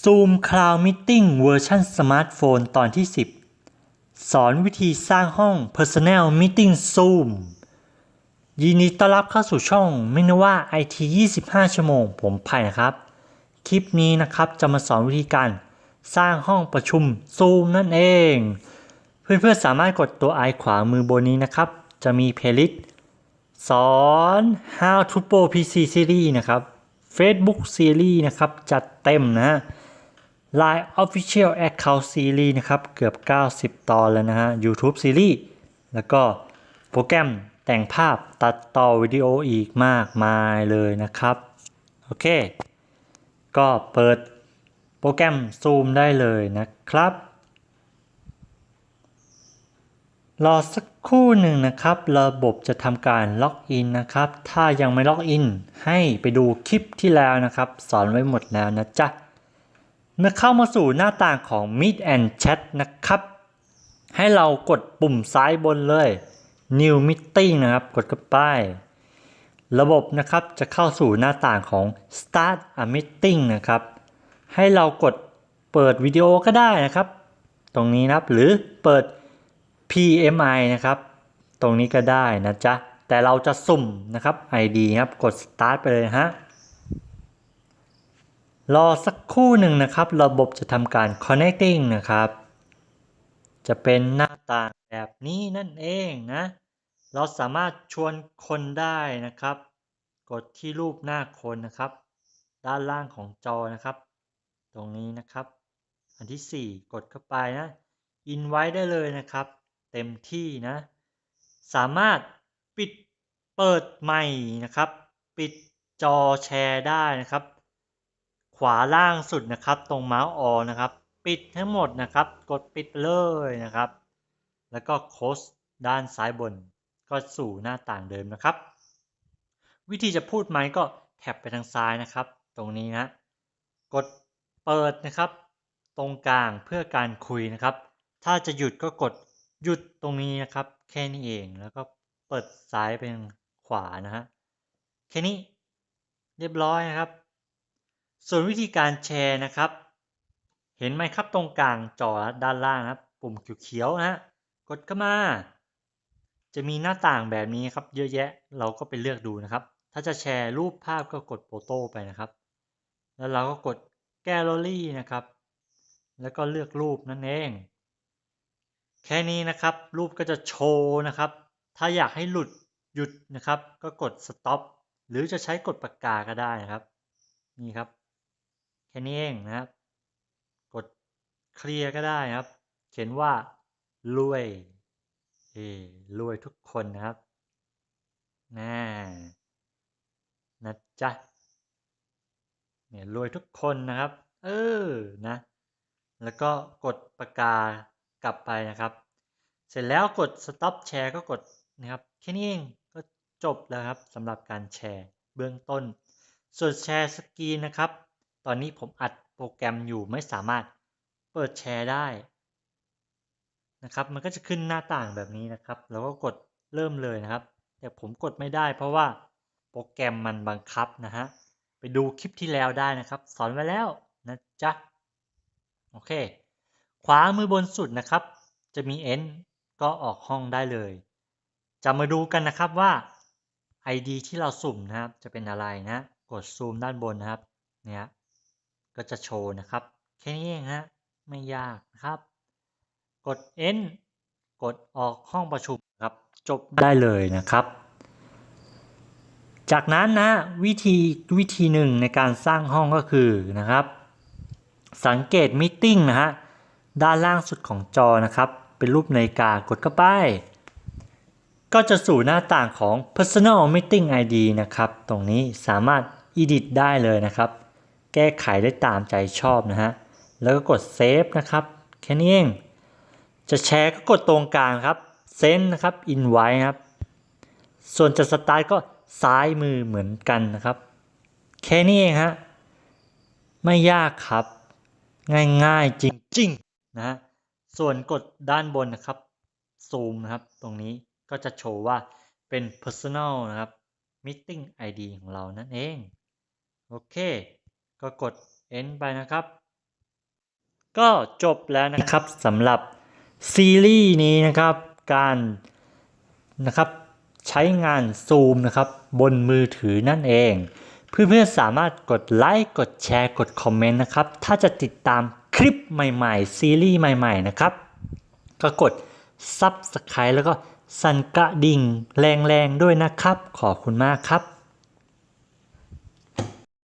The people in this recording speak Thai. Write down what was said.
Zoom Cloud Meeting เวอร์ชันสมาร์ทโฟนตอนที่ 10 สอนวิธีสร้างห้อง Personal Meeting Zoom ยินดีต้อนรับเข้าสู่ช่องไม่นว่า IT 25 ชั่วโมง ผมไผ่นะครับ คลิปนี้นะครับจะมาสอนวิธีการสร้างห้องประชุม Zoom นั่นเอง เพื่อนๆสามารถกดตัวไอขวามือบนนี้นะครับ จะมีเพลย์ลิสต์สอน How to Pro PC Series นะครับ Facebook Series นะครับ จัดเต็มนะ Line Official Account Series นะครับ เกือบ 90 ตอนแล้วนะฮะ YouTube Series แล้วก็โปรแกรมแต่งภาพตัดต่อวิดีโออีกมากมายเลยนะครับ โอเค ก็เปิดโปรแกรม Zoom ได้เลยนะครับ รอสักครู่หนึ่งนะครับ ระบบจะทำการล็อกอินนะครับ ถ้ายังไม่ล็อกอินให้ไปดูคลิปที่แล้วนะครับ สอนไว้หมดแล้วนะจ๊ะ เมื่อเข้ามาสู่หน้าต่างของ Meet and Chat นะครับ ให้เรากดปุ่มซ้ายบนเลย New Meeting นะครับ กดเข้าไป ระบบนะครับจะเข้าสู่หน้าต่างของ Start a Meeting นะครับ ให้เรากดเปิดวิดีโอก็ได้นะครับ ตรงนี้นะครับหรือเปิด PMI นะครับ ตรงนี้ก็ได้นะจ๊ะ แต่เราจะสุ่มนะครับ ID ครับ กด Start ไปเลยฮะ รอสักครู่หนึ่งนะครับ ระบบจะทำการ connecting นะครับ จะเป็นหน้าต่างแบบนี้นั่นเองนะ เราสามารถชวนคนได้นะครับ กดที่รูปหน้าคนนะครับ ด้านล่างของจอนะครับ ตรงนี้นะครับ อันที่ 4 กดเข้าไปนะ invite ได้เลยนะครับ เต็มที่นะ สามารถปิดเปิดใหม่นะครับ ปิดจอแชร์ได้นะครับ วาล่างสุดนะครับ ตรงเมาส์ออนะครับ ปิดทั้งหมดนะครับ กดปิดเลยนะครับ แล้วก็โค้ชด้านซ้ายบน ก็สู่หน้าต่างเดิมนะครับ วิธีจะพูดไหมก็แท็บไปทางซ้ายนะครับ ตรงนี้นะกดเปิดนะครับ ตรงกลางเพื่อการคุยนะครับ ถ้าจะหยุดก็กดหยุดตรงนี้นะครับ แค่นี้เองแล้วก็เปิดซ้ายไปทางขวานะฮะแค่นี้เรียบร้อยนะครับ ส่วนวิธีการแชร์นะครับ เห็นไหมครับตรงกลางจอด้านล่างครับ ปุ่มเขียวๆนะฮะกดเข้ามา จะมีหน้าต่างแบบนี้ครับ เยอะแยะเราก็ไปเลือกดูนะครับ ถ้าจะแชร์รูปภาพก็กดโฟโต้ไปนะครับ แล้วเราก็กดแกลเลอรี่นะครับ แล้วก็เลือกรูปนั่นเอง แค่นี้นะครับรูปก็จะโชว์นะครับ ถ้าอยากให้หลุดหยุดนะครับ ก็กด stop หรือจะใช้กดปากกาก็ได้นะครับ นี่ครับ แค่นี้เองนะครับ กดเคลียร์ก็ได้นะครับ เขียนว่ารวยเอรวยทุกคนนะครับน่านะจ๊ะเนี่ยรวยทุกคนนะครับ เออนะ แล้วก็กดปากกากลับไปนะครับ เสร็จแล้วกด stop share ก็กดนะครับแค่นี้เองก็จบแล้วครับสำหรับการแชร์เบื้องต้น ส่วนแชร์สกรีนนะครับ ตอนนี้ผมอัดโปรแกรมอยู่ไม่สามารถเปิดแชร์ได้นะครับ มันก็จะขึ้นหน้าต่างแบบนี้นะครับ แล้วก็กดเริ่มเลยนะครับ แต่ผมกดไม่ได้เพราะว่าโปรแกรมมันบังคับนะฮะ ไปดูคลิปที่แล้วได้นะครับ สอนไว้แล้วนะจ๊ะ โอเค ขวามือบนสุดนะครับ จะมี end ก็ออกห้องได้เลย จะมาดูกันนะครับว่า ID ที่เราสุ่มนะครับ จะเป็นอะไรนะ กดซูมด้านบนนะครับ เนี่ย ก็จะโชว์นะครับ แค่นี้เองฮะไม่ยากนะครับ กด n กดออกห้องประชุมครับ จบได้เลยนะครับ จากนั้นนะวิธีวิธีหนึ่งในการสร้างห้องก็คือนะครับ สังเกตมิ g นะฮะด้านล่างสุดของจอนะครับ เป็นรูปนาฬิกากดเข้าไป ก็จะสู่หน้าต่างของ Personal Meeting ID นะครับ ตรงนี้สามารถ Edit ได้เลยนะครับ แก้ไขได้ตามใจชอบนะฮะ แล้วก็กด Save นะครับ แค่นี้เอง จะแชร์ก็กดตรงกลางครับ Send นะครับ Invite ครับ ส่วนจะสตาร์ทก็ซ้ายมือเหมือนกันนะครับ แค่นี้เองฮะ ไม่ยากครับ ง่ายๆจริงๆนะฮะ ส่วนกดด้านบนนะครับ ซูมนะครับ ตรงนี้ก็จะโชว์ว่าเป็น personal นะครับ meeting ID ของเรานั่นเอง โอเค ก็กด end ไปนะครับ ก็จบแล้วนะครับสำหรับซีรีส์นี้นะครับการนะครับใช้งานซูมนะครับบนมือถือนั่นเอง เพื่อนๆสามารถกดไลค์กดแชร์กดคอมเมนต์นะครับ ถ้าจะติดตามคลิปใหม่ๆ ซีรีส์ใหม่ๆนะครับ ก็กด Subscribe แล้วก็สั่นกระดิ่งแรงๆด้วยนะครับ ขอบคุณมากครับ